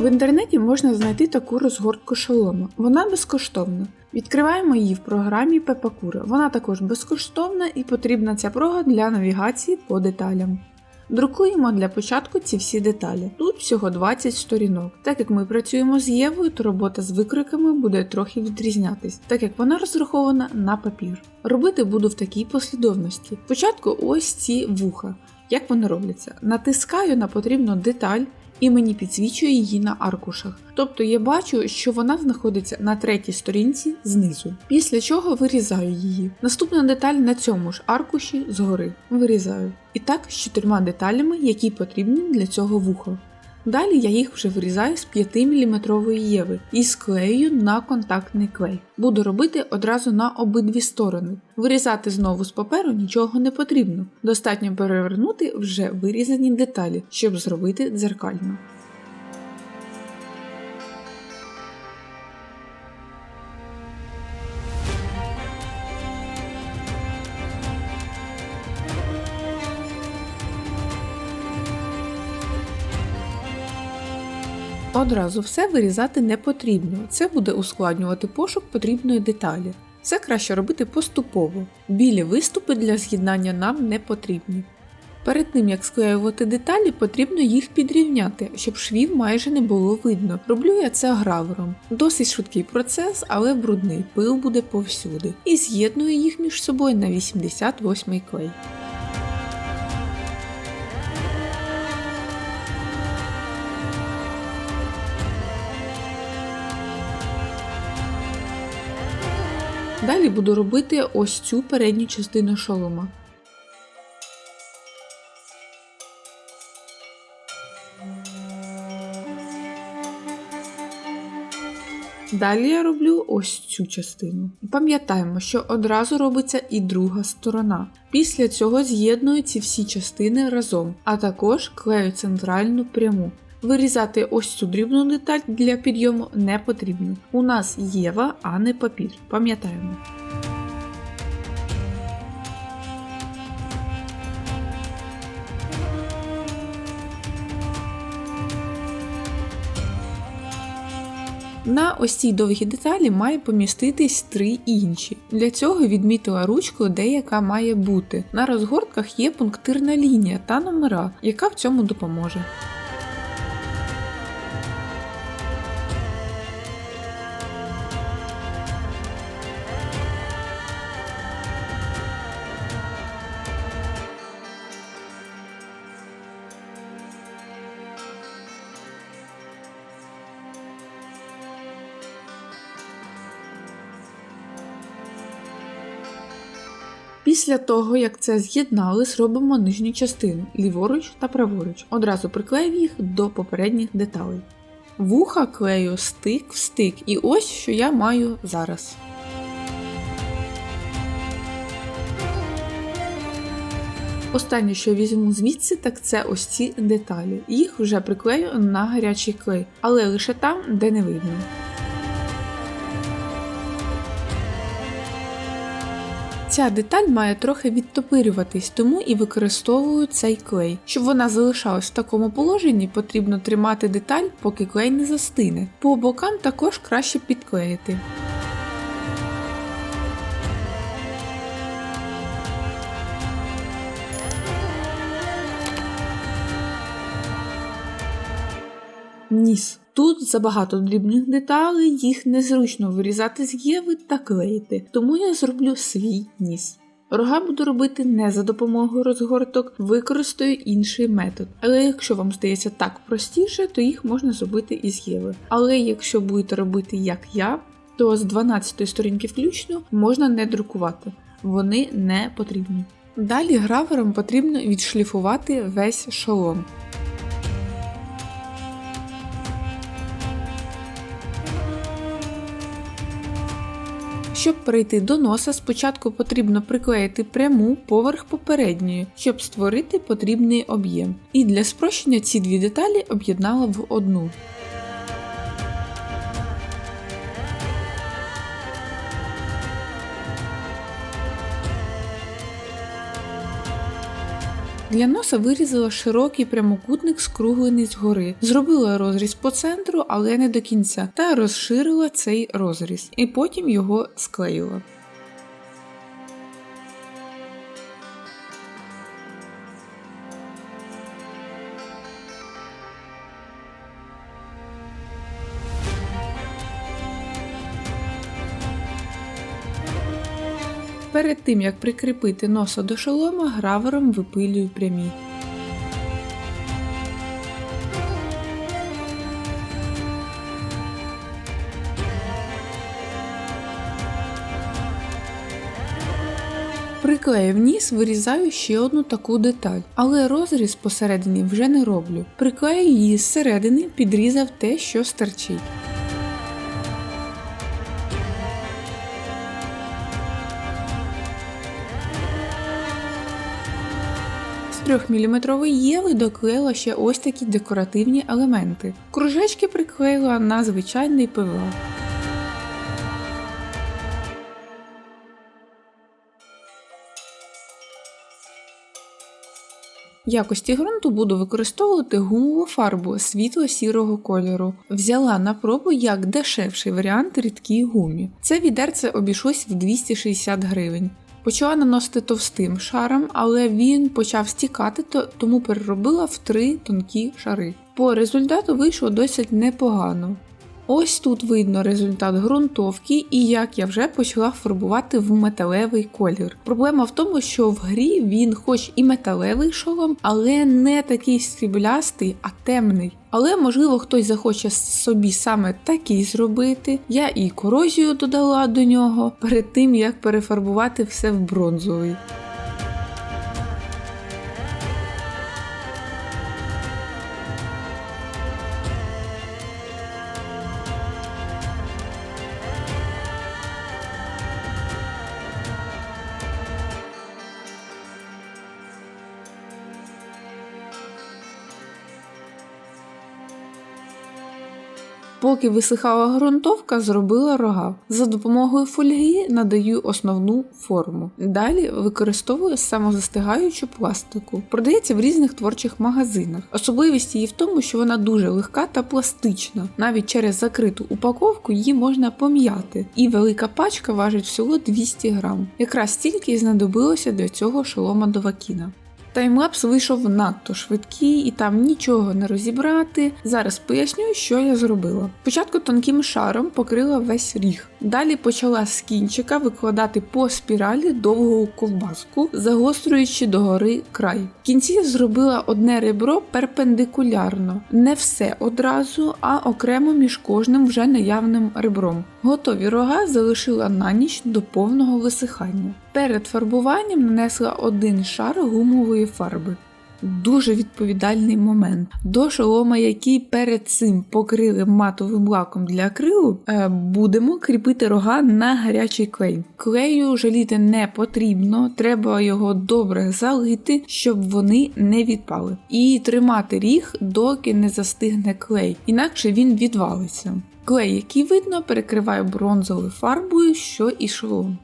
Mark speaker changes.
Speaker 1: В інтернеті можна знайти таку розгортку шолома. Вона безкоштовна. Відкриваємо її в програмі Пепакура. Вона також безкоштовна і потрібна ця прога для навігації по деталям. Друкуємо для початку ці всі деталі. Тут всього 20 сторінок. Так як ми працюємо з Євою, то робота з викриками буде трохи відрізнятись, так як вона розрахована на папір. Робити буду в такій послідовності. Спочатку ось ці вуха. Як вони робляться? Натискаю на потрібну деталь і мені підсвічує її на аркушах. Тобто я бачу, що вона знаходиться на третій сторінці знизу. Після чого вирізаю її. Наступна деталь на цьому ж аркуші згори. Вирізаю. І так з чотирма деталями, які потрібні для цього вуха. Далі я їх вже вирізаю з 5-мм єви і склею на контактний клей. Буду робити одразу на обидві сторони. Вирізати знову з паперу нічого не потрібно. Достатньо перевернути вже вирізані деталі, щоб зробити дзеркально. Одразу все вирізати не потрібно. Це буде ускладнювати пошук потрібної деталі. Все краще робити поступово. Білі виступи для з'єднання нам не потрібні. Перед тим як склеювати деталі, потрібно їх підрівняти, щоб швів майже не було видно. Роблю я це гравером. Досить швидкий процес, але брудний пил буде повсюди. І з'єдную їх між собою на 88 клей. Далі буду робити ось цю передню частину шолома. Далі я роблю ось цю частину. Пам'ятаємо, що одразу робиться і друга сторона. Після цього з'єдную ці всі частини разом, а також клею центральну пряму. Вирізати ось цю дрібну деталь для підйому не потрібно. У нас єва, а не папір. Пам'ятаємо. На ось цій довгій деталі має поміститись три інші. Для цього відмітила ручкою, де яка має бути. На розгортках є пунктирна лінія та номера, яка в цьому допоможе. Після того, як це з'єднали, зробимо нижню частину ліворуч та праворуч. Одразу приклеїв їх до попередніх деталей. Вуха клею стик в стик, і ось що я маю зараз. Останнє, що візьму звідси, так це ось ці деталі. Їх вже приклею на гарячий клей, але лише там, де не видно. Ця деталь має трохи відтопирюватись, тому і використовую цей клей. Щоб вона залишалась в такому положенні, потрібно тримати деталь, поки клей не застине. По бокам також краще підклеїти. Ніс. Тут забагато дрібних деталей, їх незручно вирізати з єви та клеїти, тому я зроблю свій ніс. Рога буду робити не за допомогою розгорток, використаю інший метод. Але якщо вам здається так простіше, то їх можна зробити із єви. Але якщо будете робити як я, то з 12 сторінки включно можна не друкувати, вони не потрібні. Далі гравером потрібно відшліфувати весь шолом. Щоб перейти до носа, спочатку потрібно приклеїти пряму поверх попередньої, щоб створити потрібний об'єм. І для спрощення ці дві деталі об'єднала в одну. Для носа вирізала широкий прямокутник, скруглений згори. Зробила розріз по центру, але не до кінця, та розширила цей розріз, і потім його склеїла. Перед тим як прикріпити носа до шолома, гравером випилюю прямі. Приклеїв ніс, вирізаю ще одну таку деталь, але розріз посередині вже не роблю. Приклею її зсередини, підрізав те, що стирчить. 3-мм єви доклеїла ще ось такі декоративні елементи. Кружечки приклеїла на звичайний ПВА. В якості ґрунту буду використовувати гумову фарбу світло-сірого кольору. Взяла на пробу як дешевший варіант рідкій гумі. Це відерце обійшлось в 260 гривень. Почала наносити товстим шаром, але він почав стікати, тому переробила в три тонкі шари. По результату вийшло досить непогано. Ось тут видно результат ґрунтовки і як я вже почала фарбувати в металевий колір. Проблема в тому, що в грі він хоч і металевий шолом, але не такий сріблястий, а темний. Але можливо хтось захоче собі саме такий зробити. Я і корозію додала до нього перед тим як перефарбувати все в бронзовий. Поки висихала ґрунтовка, зробила рога. За допомогою фольги надаю основну форму. Далі використовую самозастигаючу пластику. Продається в різних творчих магазинах. Особливість її в тому, що вона дуже легка та пластична. Навіть через закриту упаковку її можна пом'яти. І велика пачка важить всього 200 грам. Якраз стільки і знадобилося для цього шолома до вакіна. Таймлапс вийшов надто швидкий і там нічого не розібрати. Зараз поясню, що я зробила. Спочатку тонким шаром покрила весь ріг. Далі почала з кінчика викладати по спіралі довгу ковбаску, загострюючи догори край. В кінці зробила одне ребро перпендикулярно, не все одразу, а окремо між кожним вже наявним ребром. Готові рога залишила на ніч до повного висихання. Перед фарбуванням нанесла один шар гумової фарби. Дуже відповідальний момент. До шолома, який перед цим покрили матовим лаком для акрилу, е, будемо кріпити рога на гарячий клей. Клею жаліти не потрібно, треба його добре залити, щоб вони не відпали. І тримати ріг, доки не застигне клей, інакше він відвалиться. Клей, який видно, перекриваю бронзовою фарбою, що і шолом.